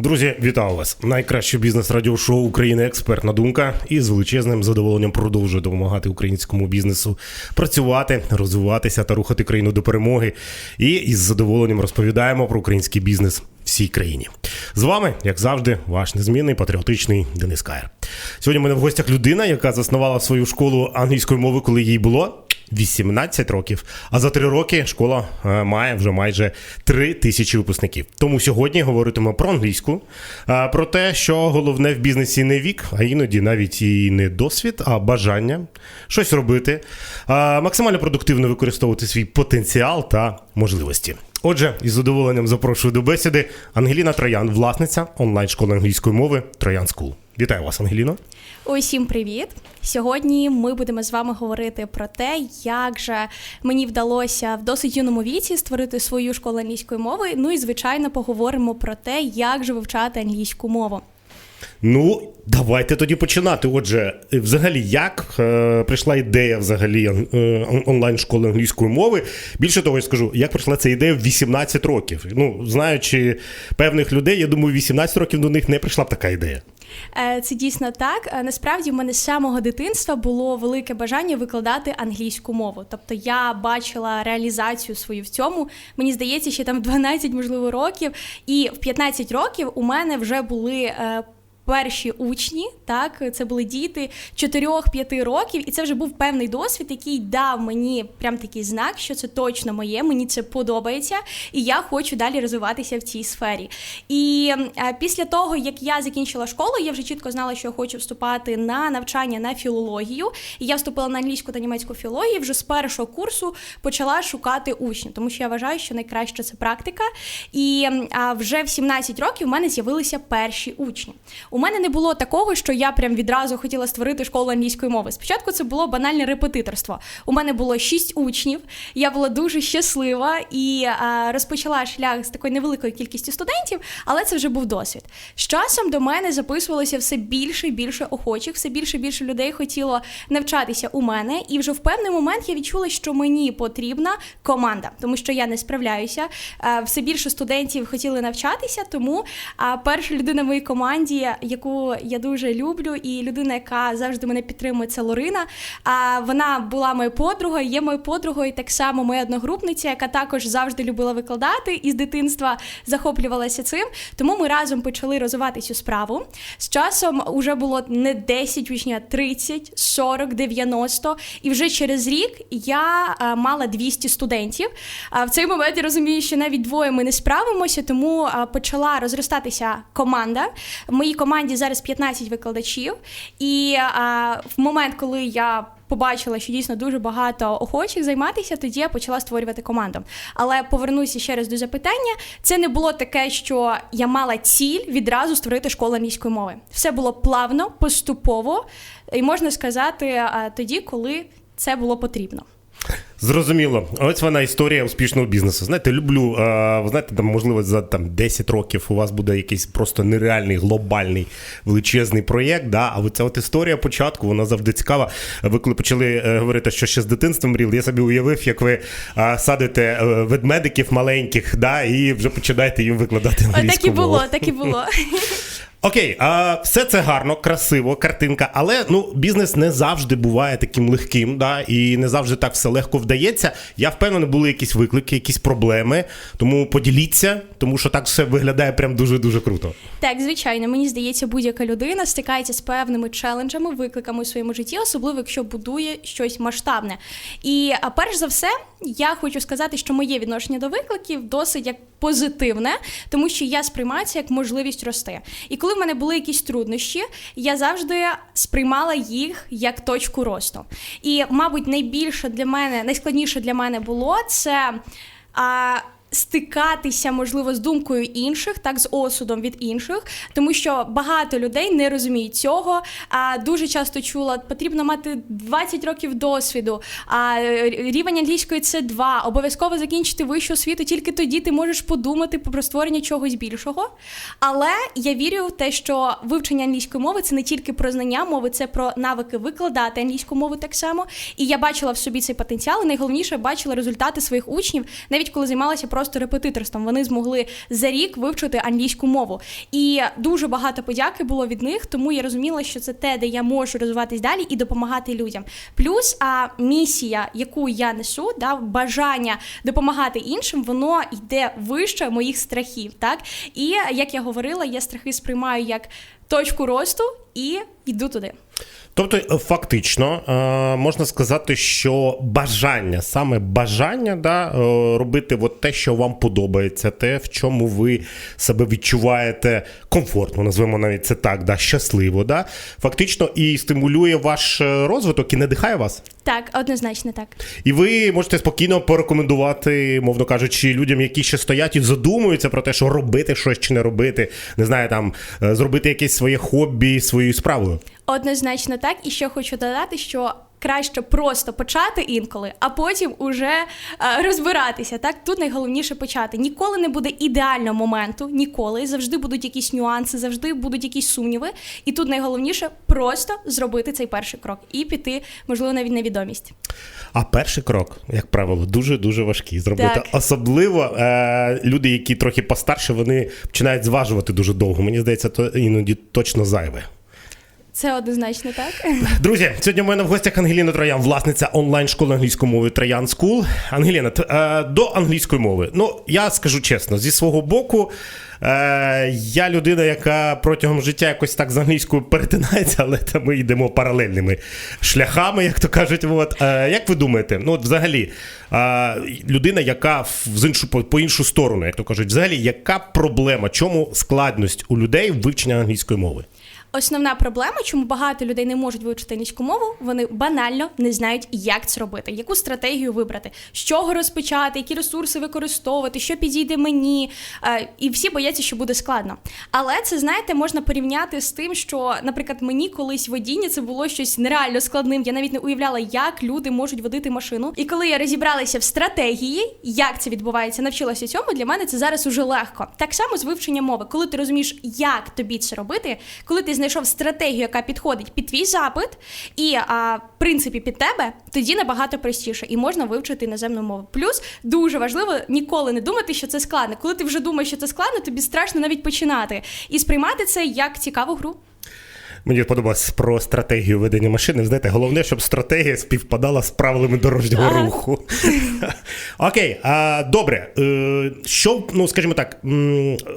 Друзі, вітаю вас! Найкраще бізнес радіошоу України Експертна думка і з величезним задоволенням продовжує допомагати українському бізнесу працювати, розвиватися та рухати країну до перемоги. І із задоволенням розповідаємо про український бізнес всій країні. З вами, як завжди, ваш незмінний патріотичний Денис Каєр. Сьогодні в мене в гостях людина, яка заснувала свою школу англійської мови, коли їй було 18 років. А за три роки школа е, має вже майже 3 тисячі випускників. Тому сьогодні говоритимемо про англійську, е, про те, що головне в бізнесі не вік, а іноді навіть і не досвід, а бажання щось робити, е, максимально продуктивно використовувати свій потенціал та можливості. Отже, із задоволенням запрошую до бесіди Ангеліна Троян, власниця онлайн-школи англійської мови Троян Скул. Вітаю вас, Ангеліно. Усім привіт! Сьогодні ми будемо з вами говорити про те, як же мені вдалося в досить юному віці створити свою школу англійської мови. Ну і звичайно поговоримо про те, як же вивчати англійську мову. Ну, давайте тоді починати. Отже, взагалі, як е, прийшла ідея взагалі е, онлайн-школи англійської мови? Більше того, я скажу, як прийшла ця ідея в 18 років. Ну, знаючи певних людей, я думаю, 18 років до них не прийшла б така ідея. Е, Це дійсно так. Е, Насправді в мене з самого дитинства було велике бажання викладати англійську мову. Тобто я бачила реалізацію свою в цьому. Мені здається, ще там в 12, можливо, років, і в 15 років у мене вже були. Е, Перші учні, так це були діти 4-5 років, і це вже був певний досвід, який дав мені прям такий знак, що це точно моє, мені це подобається, і я хочу далі розвиватися в цій сфері. І е, після того, як я закінчила школу, я вже чітко знала, що я хочу вступати на навчання на філологію. І я вступила на англійську та німецьку філологію. Вже з першого курсу почала шукати учнів, тому що я вважаю, що найкраще це практика. І а, вже в 17 років у мене з'явилися перші учні. У мене не було такого, що я прям відразу хотіла створити школу англійської мови. Спочатку це було банальне репетиторство. У мене було шість учнів. Я була дуже щаслива і а, розпочала шлях з такою невеликою кількістю студентів, але це вже був досвід. З часом до мене записувалося все більше і більше охочих, все більше і більше людей хотіло навчатися у мене. І вже в певний момент я відчула, що мені потрібна команда, тому що я не справляюся. Все більше студентів хотіли навчатися, тому перша людина в моїй команді, яку я дуже люблю, і людина, яка завжди мене підтримує, це Лорина. А вона була моєю подругою, є моєю подругою, так само моя одногрупниця, яка також завжди любила викладати і з дитинства захоплювалася цим. Тому ми разом почали розвивати цю справу. З часом вже було не 10 учнів, а 30, 40, 90. І вже через рік я мала 200 студентів. А в цей момент я розумію, що навіть двоє ми не справимося, тому почала розростатися команда. В моїй команді зараз 15 викладачів. І а, в момент, коли я побачила, що дійсно дуже багато охочих займатися, тоді я почала створювати команду. Але повернуся ще раз до запитання. Це не було таке, що я мала ціль відразу створити школу англійської мови. Все було плавно, поступово, і можна сказати, тоді, коли це було потрібно. Зрозуміло, ось вона історія успішного бізнесу. Знаєте, люблю. Ви знаєте, там можливо за там 10 років у вас буде якийсь просто нереальний глобальний величезний проєкт. Да? А оця от історія початку, вона завжди цікава. Ви коли почали е, говорити, що ще з дитинства мріяли, я собі уявив, як ви е, садите е, ведмедиків маленьких, да, і вже починаєте їм викладати англійську Так і було, так і було. Окей, а, все це гарно, красиво, картинка, але ну бізнес не завжди буває таким легким, да, і не завжди так все легко вдається. Я впевнений, були якісь виклики, якісь проблеми. Тому поділіться, тому що так все виглядає прям дуже дуже круто. Так, звичайно, мені здається, будь-яка людина стикається з певними челенджами, викликами у своєму житті, особливо якщо будує щось масштабне. І перш за все, я хочу сказати, що моє відношення до викликів досить як позитивне, тому що я сприймаю це як можливість рости. І коли в мене були якісь труднощі, я завжди сприймала їх як точку росту. І, мабуть, найбільше для мене, найскладніше для мене було це. А, стикатися, можливо, з думкою інших, так з осудом від інших, тому що багато людей не розуміють цього. А дуже часто чула, потрібно мати 20 років досвіду. А рівень англійської це 2 обов'язково закінчити вищу освіту, тільки тоді ти можеш подумати про створення чогось більшого. Але я вірю в те, що вивчення англійської мови це не тільки про знання мови, це про навики викладати англійську мову так само. І я бачила в собі цей потенціал. і Найголовніше бачила результати своїх учнів, навіть коли займалася просто просто репетиторством. Вони змогли за рік вивчити англійську мову. І дуже багато подяки було від них, тому я розуміла, що це те, де я можу розвиватись далі і допомагати людям. Плюс а місія, яку я несу, да, бажання допомагати іншим, воно йде вище моїх страхів. Так і як я говорила, я страхи сприймаю як точку росту і йду туди. Тобто, е, фактично, е, можна сказати, що бажання, саме бажання да, е, робити от те, що вам подобається, те, в чому ви себе відчуваєте комфортно, назвемо навіть це так, да, щасливо, да, фактично і стимулює ваш розвиток і надихає вас. Так, однозначно так. І ви можете спокійно порекомендувати, мовно кажучи, людям, які ще стоять і задумуються про те, що робити щось чи не робити, не знаю, там е, зробити якесь своє хобі своєю справою. Однозначно так. І ще хочу додати, що краще просто почати інколи, а потім уже е, розбиратися. Так тут найголовніше почати. Ніколи не буде ідеального моменту, ніколи. Завжди будуть якісь нюанси, завжди будуть якісь сумніви. І тут найголовніше просто зробити цей перший крок і піти, можливо, навіть на відомість. А перший крок, як правило, дуже дуже важкий зробити. Так. Особливо е, люди, які трохи постарше, вони починають зважувати дуже довго. Мені здається, то іноді точно зайве. Це однозначно так. Друзі, сьогодні в мене в гостях Ангеліна Троян, власниця онлайн-школи англійської мови Троян Скул. Ангеліна, е, до англійської мови. Ну, я скажу чесно, зі свого боку, е, я людина, яка протягом життя якось так з англійською перетинається, але ми йдемо паралельними шляхами, як то кажуть. От. Е, як ви думаєте, ну от взагалі, людина, яка з іншу, по, іншу сторону, як то кажуть, взагалі, яка проблема, чому складність у людей в вивченні англійської мови? Основна проблема, чому багато людей не можуть вивчити англійську мову, вони банально не знають, як це робити, яку стратегію вибрати, з чого розпочати, які ресурси використовувати, що підійде мені. Е, І всі бояться, що буде складно. Але це знаєте, можна порівняти з тим, що, наприклад, мені колись водіння це було щось нереально складним. Я навіть не уявляла, як люди можуть водити машину. І коли я розібралася в стратегії, як це відбувається, навчилася цьому, для мене це зараз уже легко. Так само з вивченням мови, коли ти розумієш, як тобі це робити, коли ти знайшов стратегію, яка підходить під твій запит, і а, в принципі під тебе, тоді набагато простіше і можна вивчити іноземну мову. Плюс дуже важливо ніколи не думати, що це складно. Коли ти вже думаєш, що це складно, тобі страшно навіть починати і сприймати це як цікаву гру. Мені подобалось про стратегію ведення машини. Знаєте, головне, щоб стратегія співпадала з правилами дорожнього Ага. руху. Окей, а, добре. Е, Що, ну скажімо так,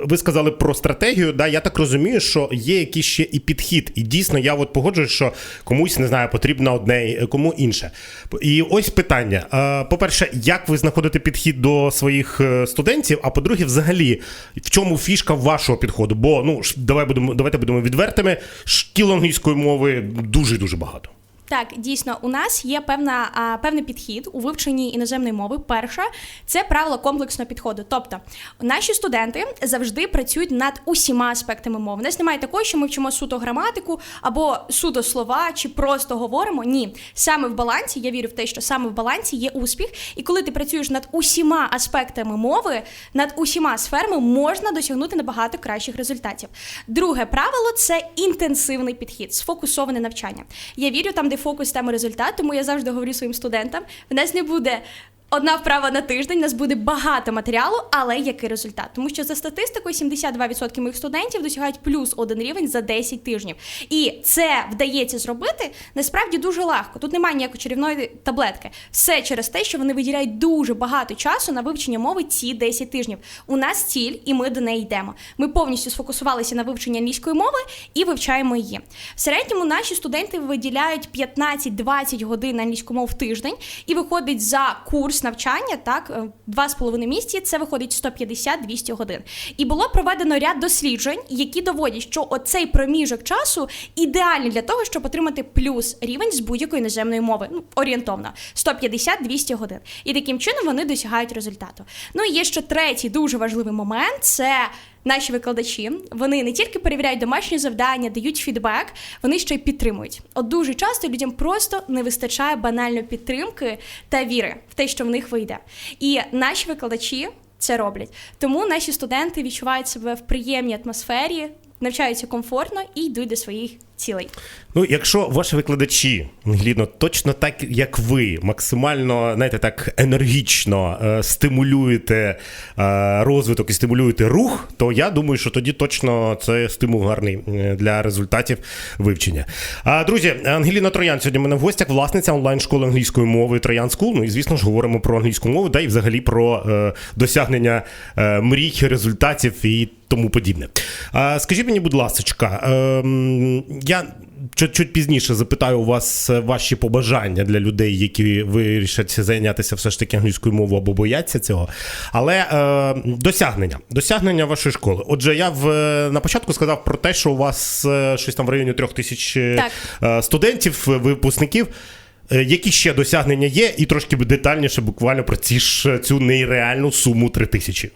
ви сказали про стратегію. Да, я так розумію, що є якийсь ще і підхід. І дійсно, я от погоджуюсь, що комусь не знаю, потрібно одне, кому інше. І ось питання: Е, по-перше, як ви знаходите підхід до своїх е, студентів? А по-друге, взагалі, в чому фішка вашого підходу? Бо ну давай будемо, давайте будемо відвертими. Шкіл англійської мови дуже дуже багато. Так, дійсно, у нас є певна, а, певний підхід у вивченні іноземної мови. Перша це правило комплексного підходу. Тобто, наші студенти завжди працюють над усіма аспектами мови. У нас немає такого, що ми вчимо суто граматику або суто слова, чи просто говоримо. Ні, саме в балансі, я вірю в те, що саме в балансі є успіх. І коли ти працюєш над усіма аспектами мови, над усіма сферами, можна досягнути набагато кращих результатів. Друге правило це інтенсивний підхід, сфокусоване навчання. Я вірю там, де фокус теми результат, тому я завжди говорю своїм студентам: в нас не буде. Одна вправа на тиждень, у нас буде багато матеріалу, але який результат? Тому що за статистикою 72% моїх студентів досягають плюс один рівень за 10 тижнів. І це вдається зробити насправді дуже легко. Тут немає ніякої чарівної таблетки. Все через те, що вони виділяють дуже багато часу на вивчення мови ці 10 тижнів. У нас ціль, і ми до неї йдемо. Ми повністю сфокусувалися на вивченні англійської мови і вивчаємо її. В середньому наші студенти виділяють 15-20 годин на англійську в тиждень, і виходить за курс навчання, так, е, два з половиною місяці, це виходить 150-200 годин. І було проведено ряд досліджень, які доводять, що оцей проміжок часу ідеальний для того, щоб отримати плюс рівень з будь-якої іноземної мови, ну орієнтовно 150-200 годин. І таким чином вони досягають результату. Ну і є ще третій дуже важливий момент це. Наші викладачі вони не тільки перевіряють домашні завдання, дають фідбек, вони ще й підтримують. От дуже часто людям просто не вистачає банальної підтримки та віри в те, що в них вийде. І наші викладачі це роблять. Тому наші студенти відчувають себе в приємній атмосфері, навчаються комфортно і йдуть до своїх цілей. Ну, якщо ваші викладачі, Глідно, точно так, як ви, максимально, знаєте, так енергічно е, стимулюєте е, розвиток і стимулюєте рух, то я думаю, що тоді точно це стимул гарний е, для результатів вивчення. А, друзі, Ангеліна Троян сьогодні мене в гостях, власниця онлайн-школи англійської мови Троян Скул. Ну і звісно ж говоримо про англійську мову, да і взагалі про е, досягнення е, мрій, результатів і тому подібне. А, скажіть мені, будь ласка, ем, я чуть-чуть пізніше запитаю у вас е, ваші побажання для людей, які вирішать зайнятися все ж таки англійською мовою або бояться цього. Але е, досягнення, досягнення вашої школи. Отже, я в на початку сказав про те, що у вас е, щось там в районі трьох тисяч е, студентів, е, випускників. Е, Які ще досягнення є, і трошки детальніше буквально про ці ж цю нереальну суму 3 тисячі.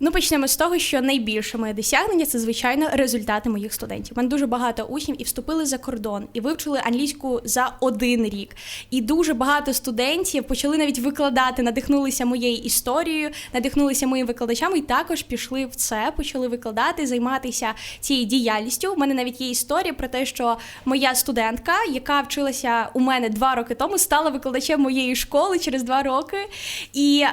Ну, почнемо з того, що найбільше моє досягнення це звичайно результати моїх студентів. У мене дуже багато учнів і вступили за кордон, і вивчили англійську за один рік. І дуже багато студентів почали навіть викладати, надихнулися моєю історією, надихнулися моїми викладачами, і також пішли в це, почали викладати, займатися цією діяльністю. У мене навіть є історія про те, що моя студентка, яка вчилася у мене два роки тому, стала викладачем моєї школи через два роки. І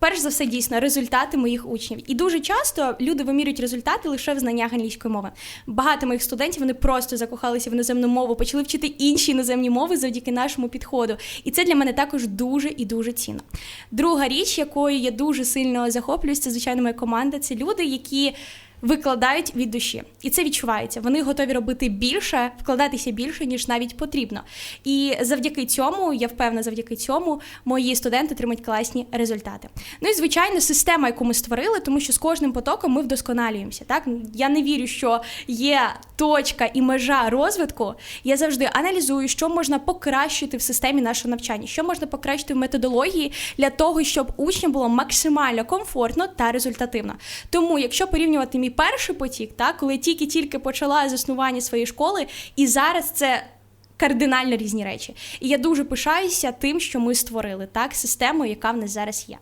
Перш за все, дійсно, результати моїх учнів. І дуже часто люди вимірюють результати лише в знаннях англійської мови. Багато моїх студентів вони просто закохалися в іноземну мову, почали вчити інші іноземні мови завдяки нашому підходу. І це для мене також дуже і дуже цінно. Друга річ, якою я дуже сильно захоплююсь, це звичайно моя команда. Це люди, які. Викладають від душі, і це відчувається. Вони готові робити більше, вкладатися більше, ніж навіть потрібно. І завдяки цьому, я впевнена, завдяки цьому мої студенти отримують класні результати. Ну і звичайно, система, яку ми створили, тому що з кожним потоком ми вдосконалюємося. Так я не вірю, що є точка і межа розвитку. Я завжди аналізую, що можна покращити в системі нашого навчання, що можна покращити в методології для того, щоб учням було максимально комфортно та результативно. Тому, якщо порівнювати мій перший потік, так коли тільки-тільки почала заснування своєї школи, і зараз це. Кардинально різні речі, і я дуже пишаюся тим, що ми створили так систему, яка в нас зараз є.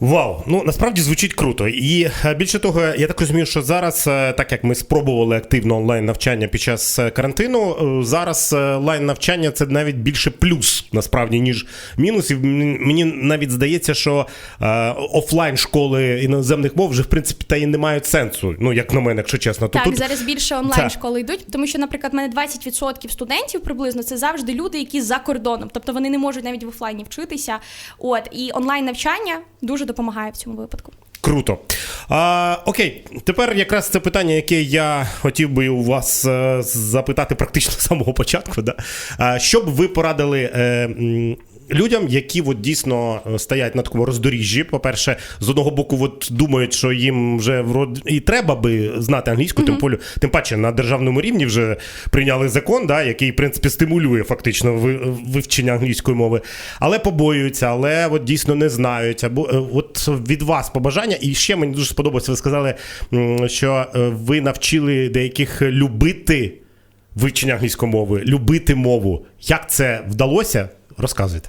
Вау, ну насправді звучить круто. І е, більше того, я так розумію, що зараз, е, так як ми спробували активно онлайн навчання під час е, карантину, зараз онлайн навчання це навіть більше плюс насправді ніж мінус. І мені навіть здається, що офлайн школи іноземних мов вже в принципі та й не мають сенсу. Ну як на мене, якщо чесно, то Так, тут зараз більше онлайн школи йдуть, тому що, наприклад, в мене 20% студентів приблизно це завжди люди, які за кордоном, тобто вони не можуть навіть в офлайні вчитися. От і онлайн навчання дуже допомагає в цьому випадку. Круто. А, окей, тепер якраз це питання, яке я хотів би у вас е, запитати практично з самого початку. Да? А, що б ви порадили е, людям, які от дійсно е, стоять на такому роздоріжжі? По-перше, з одного боку, от думають, що їм вже врод... і треба би знати англійську, тим, полю, тим паче на державному рівні вже прийняли закон, да, який, в принципі, стимулює фактично ви- вивчення англійської мови, але побоюються, але от дійсно не знають. Або е, от від вас побажання, і ще мені дуже сподобалося, ви сказали, що е, ви навчили деяких любити вивчення англійської мови, любити мову. Як це вдалося? Розказуйте.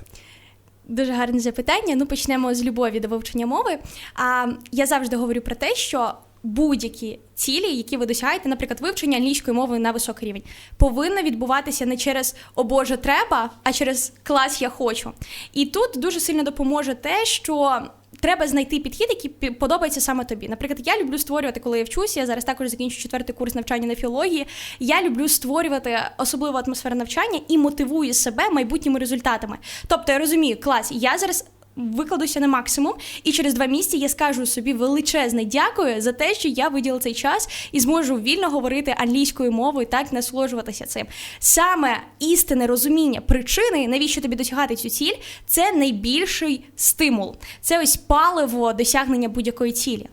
Дуже гарне запитання. Ну почнемо з любові до вивчення мови. А я завжди говорю про те, що будь-які цілі, які ви досягаєте, наприклад, вивчення англійської мови на високий рівень, повинно відбуватися не через о Боже, треба, а через клас я хочу. І тут дуже сильно допоможе те, що. Треба знайти підхід, який подобається саме тобі. Наприклад, я люблю створювати, коли я вчуся. Я зараз також закінчу четвертий курс навчання на філології. Я люблю створювати особливу атмосферу навчання і мотивую себе майбутніми результатами. Тобто я розумію, клас, я зараз. Викладуся на максимум, і через два місяці я скажу собі величезне дякую за те, що я виділила цей час і зможу вільно говорити англійською мовою, так насолоджуватися цим. Саме істинне розуміння причини, навіщо тобі досягати цю ціль, це найбільший стимул. Це ось паливо досягнення будь-якої цілі.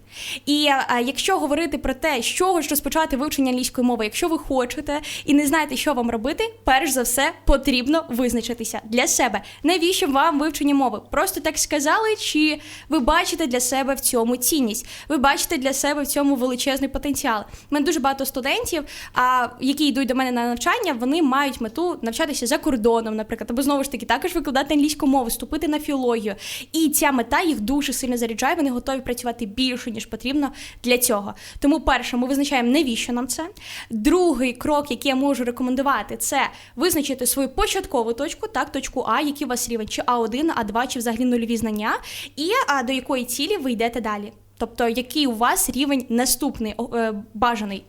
І а, якщо говорити про те, з чого ж розпочати вивчення англійської мови, якщо ви хочете і не знаєте, що вам робити, перш за все потрібно визначитися для себе. Навіщо вам вивчення мови? Просто так сказали, чи ви бачите для себе в цьому цінність? Ви бачите для себе в цьому величезний потенціал. У мене дуже багато студентів, а, які йдуть до мене на навчання, вони мають мету навчатися за кордоном, наприклад, або знову ж таки також викладати англійську мову, вступити на філологію. І ця мета їх дуже сильно заряджає. Вони готові працювати більше ніж потрібно для цього. Тому, перше, ми визначаємо, навіщо нам це. Другий крок, який я можу рекомендувати, це визначити свою початкову точку, так, точку А, який у вас рівень, чи А1, А2, чи взагалі нульові знання, і а, до якої цілі ви йдете далі. Тобто, який у вас рівень наступний е, бажаний.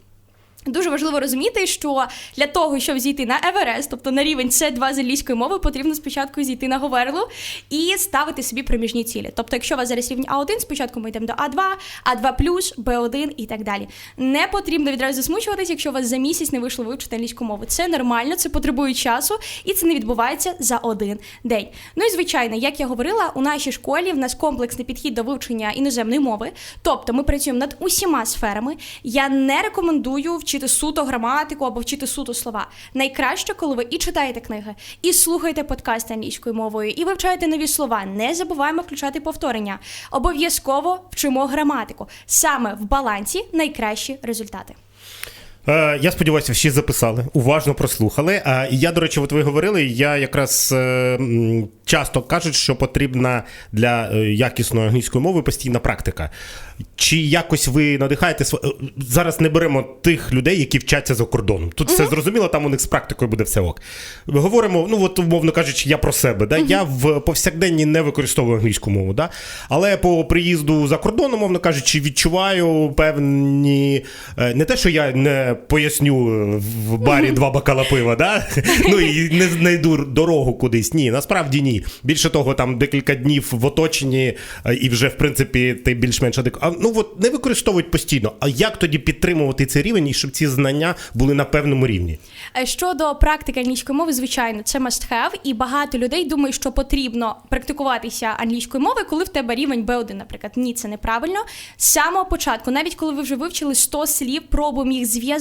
Дуже важливо розуміти, що для того, щоб зійти на Еверест, тобто на рівень С2 з англійської мови, потрібно спочатку зійти на Говерлу і ставити собі проміжні цілі. Тобто, якщо у вас зараз рівень А1, спочатку ми йдемо до А2, А2+, Б1 і так далі. Не потрібно відразу засмучуватись, якщо у вас за місяць не вийшло вивчити англійську мову. Це нормально, це потребує часу, і це не відбувається за один день. Ну і звичайно, як я говорила, у нашій школі в нас комплексний підхід до вивчення іноземної мови. Тобто ми працюємо над усіма сферами. Я не рекомендую вчити суто граматику або вчити суто слова. Найкраще, коли ви і читаєте книги, і слухаєте подкасти англійською мовою, і вивчаєте нові слова. Не забуваємо включати повторення. Обов'язково вчимо граматику. Саме в балансі найкращі результати. Е, Я сподіваюся, всі записали, уважно прослухали. А і я, до речі, от ви говорили, я якраз е, часто кажуть, що потрібна для е, якісної англійської мови постійна практика. Чи якось ви надихаєте е, зараз не беремо тих людей, які вчаться за кордоном. Тут все зрозуміло, там у них з практикою буде все ок. Говоримо, ну от умовно кажучи, я про себе. Да? Я в повсякденні не використовую англійську мову, да? але по приїзду за кордон, умовно кажучи, відчуваю певні е, не те, що я не поясню е, в барі два бокала пива, да? ну і не знайду дорогу кудись. Ні, насправді ні. Більше того, там декілька днів в оточенні, е, і вже в принципі ти більш-менш адекватно. А ну от не використовують постійно. А як тоді підтримувати цей рівень і щоб ці знання були на певному рівні? Е, Щодо практики англійської мови, звичайно, це must have, і багато людей думають, що потрібно практикуватися англійською мовою, коли в тебе рівень B1, наприклад. Ні, це неправильно. З самого початку, навіть коли ви вже вивчили 100 слів, пробуємо їх зв'язати,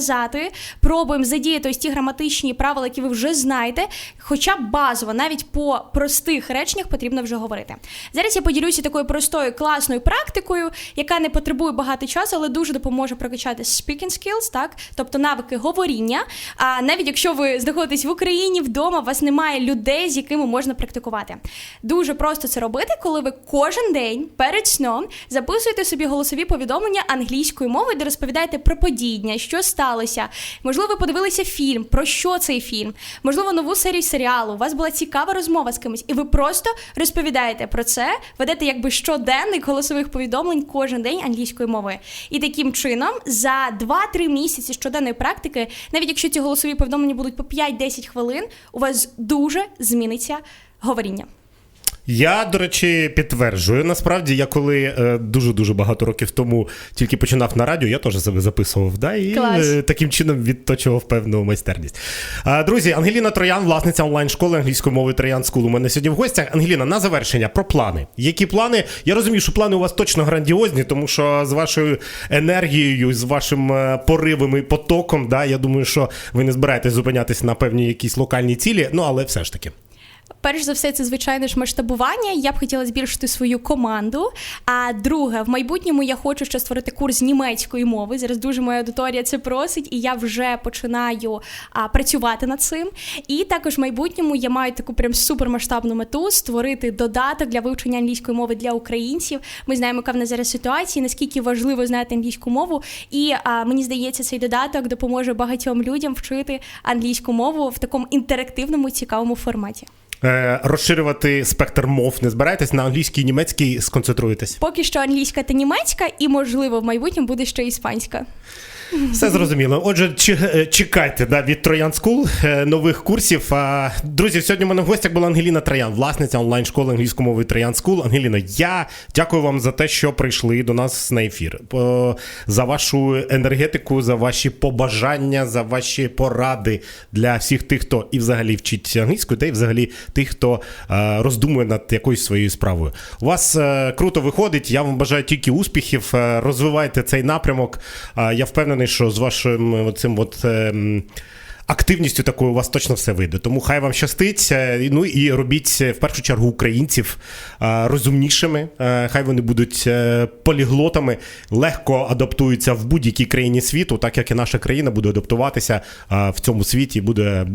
пробуємо задіяти ось ті граматичні правила, які ви вже знаєте. Хоча базово, навіть по простих реченнях потрібно вже говорити. Зараз я поділюся такою простою класною практикою, яка не потребує багато часу, але дуже допоможе прокачати speaking skills, так, тобто навики говоріння. А навіть якщо ви знаходитесь в Україні вдома, у вас немає людей, з якими можна практикувати. Дуже просто це робити, коли ви кожен день перед сном записуєте собі голосові повідомлення англійською мовою, де розповідаєте про подібня, що сталося. Можливо, ви подивилися фільм, про що цей фільм, можливо, нову серію серіалу. У вас була цікава розмова з кимось, і ви просто розповідаєте про це, ведете якби щоденник голосових повідомлень кожен день англійською мовою. І таким чином, за 2-3 місяці щоденної практики, навіть якщо ці голосові повідомлення будуть по 5-10 хвилин, у вас дуже зміниться говоріння. Я, до речі, підтверджую. Насправді, я коли е, дуже-дуже багато років тому тільки починав на радіо, я теж себе записував. Да, і Клас. е, таким чином відточував певну майстерність. Друзі, Ангеліна Троян, власниця онлайн-школи англійської мови Троян Скул. У мене сьогодні в гостях. Ангеліна, на завершення про плани. Які плани? Я розумію, що плани у вас точно грандіозні, тому що з вашою енергією, з вашим е, поривом і потоком, да, я думаю, що ви не збираєтесь зупинятися на певні якісь локальні цілі. Ну але все ж таки. Перш за все, це звичайно ж масштабування. Я б хотіла збільшити свою команду. А друге, в майбутньому я хочу ще створити курс німецької мови. Зараз дуже моя аудиторія це просить, і я вже починаю а, працювати над цим. І також в майбутньому я маю таку прям супермасштабну мету створити додаток для вивчення англійської мови для українців. Ми знаємо, яка в нас зараз ситуація, наскільки важливо знати англійську мову. І а, мені здається, цей додаток допоможе багатьом людям вчити англійську мову в такому інтерактивному цікавому форматі. Е, розширювати спектр мов не збираєтесь на англійській і німецькій сконцентруєтесь. Поки що англійська та німецька, і можливо в майбутньому буде ще іспанська. Все зрозуміло. Отже, е, чекайте да, від Троян Скул е, нових курсів. Друзі, сьогодні в мене в гостях була Ангеліна Троян, власниця онлайн-школи англійської мови Троян Скул. Ангеліна, я дякую вам за те, що прийшли до нас на ефір. За вашу енергетику, за ваші побажання, за ваші поради для всіх тих, хто і взагалі вчить англійську, та й взагалі тих, хто е, роздумує над якоюсь своєю справою. У вас е, круто виходить. Я вам бажаю тільки успіхів. Е, Розвивайте цей напрямок. Е, Я впевнений, що з вашим цим от. ем, активністю такою у вас точно все вийде. Тому хай вам щастить. е, Ну і робіть е, в першу чергу українців е, розумнішими. Е, Хай вони будуть е, поліглотами, легко адаптуються в будь-якій країні світу, так як і наша країна буде адаптуватися е, в цьому світі, буде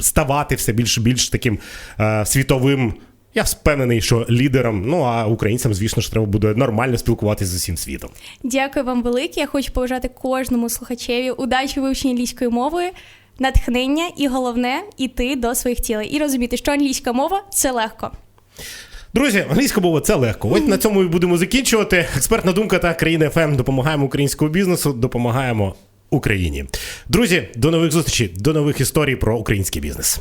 ставати все більш більш таким е, світовим. Я впевнений, що лідером, ну а українцям, звісно ж, треба буде нормально спілкуватися з усім світом. Дякую вам велике. Я хочу побажати кожному слухачеві удачі в вивченні англійської мови, натхнення і головне іти до своїх цілей і розуміти, що англійська мова це легко. Друзі, англійська мова це легко. Ось на цьому і будемо закінчувати. Експертна думка та країна ФМ допомагаємо українському бізнесу, допомагаємо Україні. Друзі, до нових зустрічей, до нових історій про український бізнес.